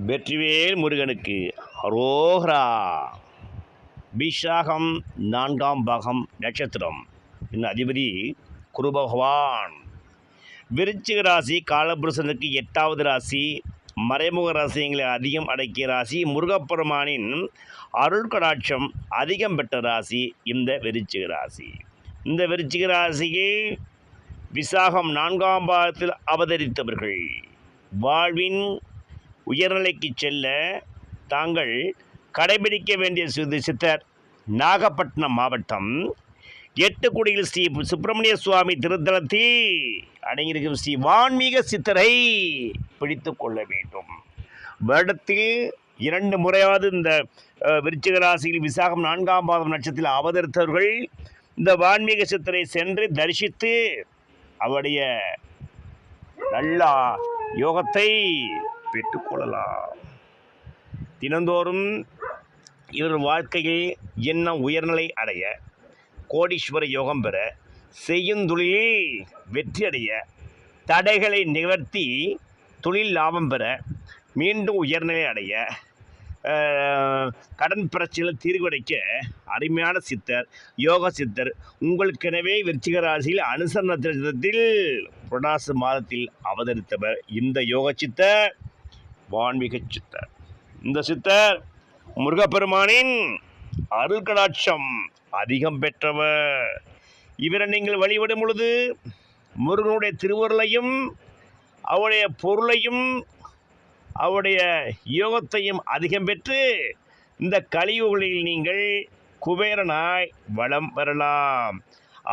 வெற்றிவேல் முருகனுக்கு அரோஹரா விஷாகம் நான்காம் பாகம் நட்சத்திரம். இந்த அதிபதி குரு பகவான். விருச்சிக ராசி காலபுருஷனுக்கு எட்டாவது ராசி. மறைமுக ராசியங்களை அதிகம் அடக்கிய ராசி. முருகப்பெருமானின் அருள்கடாட்சம் அதிகம் பெற்ற ராசி இந்த விருச்சிக ராசி. இந்த விருச்சிக ராசிக்கு விசாகம் நான்காம் பாகத்தில் அவதரித்தவர்கள். வாழ்வின் உயர்நிலைக்கு செல்ல தாங்கள் கடைபிடிக்க வேண்டிய சிறு சித்தர் நாகப்பட்டினம் மாவட்டம் எட்டுக்குடியில் ஸ்ரீ சுப்பிரமணிய சுவாமி திருத்தலத்தில் அடங்கியிருக்கும் ஸ்ரீ வான்மீக சித்தரை பிடித்து கொள்ள வேண்டும். வருடத்தில் இரண்டு முறையாவது இந்த விருச்சிக ராசியில் விசாகம் நான்காம் பாதம் நட்சத்திரத்தில் அவதரித்தவர்கள் இந்த வான்மீக சித்தரை சென்று தரிசித்து அவருடைய நல்ல யோகத்தை பெற்றுக்கொள்ளலாம் தினந்தோறும் இவர் வாழ்க்கையில் எண்ணம் உயர்நிலை அடைய கோடீஸ்வர யோகம் பெற செய்யும் தொழிலில் வெற்றி அடைய தடைகளை நிவர்த்தி தொழில் லாபம் பெற மீண்டும் உயர்நிலை அடைய கடன் பிரச்சனையில் தீர்வடைக்க அருமையான சித்தர் யோக சித்தர் உங்களுக்கெனவே வெற்றிக ராசியில் அனுசரணத்தில் நட்சத்திரத்தில் புரடாசு மாதத்தில் அவதரித்தவர் இந்த யோக சித்தர். வான்மீக சித்தர். இந்த சித்தர் முருகப்பெருமானின் அருள் கடாட்சம் அதிகம் பெற்றவர். இவரை நீங்கள் வழிபடும் பொழுது முருகனுடைய திருவருளையும் அவருடைய பொருளையும் அவருடைய யோகத்தையும் அதிகம் பெற்று இந்த கலியுகளில் நீங்கள் குபேரனாய் வளம் பெறலாம்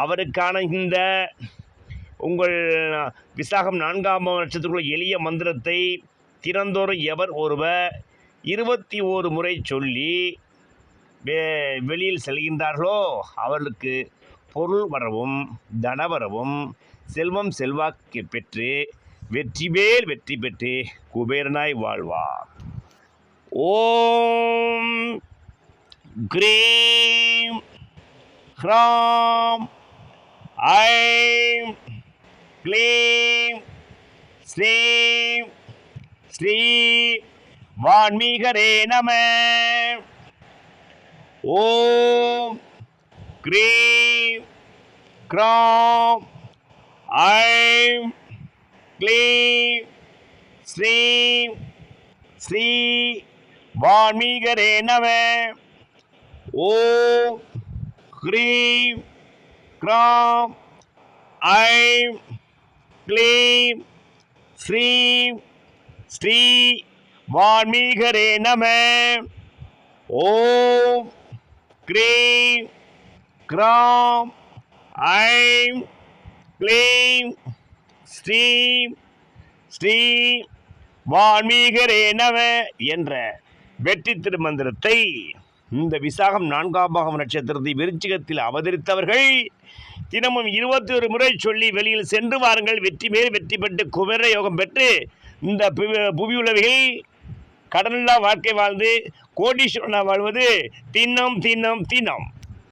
அவருக்கான இந்த உங்கள் விசாகம் நான்காம் நட்சத்திரக்குள்ள எளிய மந்திரத்தை தினந்தோறும் எவர் ஒருவர் இருபத்தி ஓரு முறை சொல்லி வெ வெளியில் செல்கின்றார்களோ அவர்களுக்கு பொருள் வரவும் தனவரவும் செல்வம் செல்வாக்கு பெற்று வெற்றி மேல் வெற்றி பெற்று குபேரனாய் வாழ்வார். ஓம் கிரீம் ஹ்ராம் ஐம் க்ளீம் ஸ்ரீம் ஸ்ரீ வான்மீகரே நம ஓம் க்ரீம் க்ராம் ஐம் க்ளீம் ஸ்ரீம் ஸ்ரீ வான்மீகரே நம ஓம் க்ரீம் க்ராம் ஐம் க்ளீம் ஸ்ரீம் ஸ்ரீ வான்மீகரே நம. ஓம் கிரீம் கிராம் ஐம் க்ளீம் ஸ்ரீம் ஸ்ரீ வான்மீகரே நம என்ற வெற்றி திருமந்திரத்தை இந்த விசாகம் நான்காம் பாகம் நட்சத்திரத்தை விருச்சிகத்தில் அவதரித்தவர்கள் தினமும் இருபத்தி ஒரு முறை சொல்லி வெளியில் சென்று வாருங்கள். வெற்றி மேல் வெற்றி பெற்று குபேர யோகம் பெற்று இந்த புவி- புவி உலகில் கடனில்லா வாழ்க்கை வாழ்ந்து கோடீஸ்வரனாக வாழ்வது தின்னம் தின்னம் தின்னம்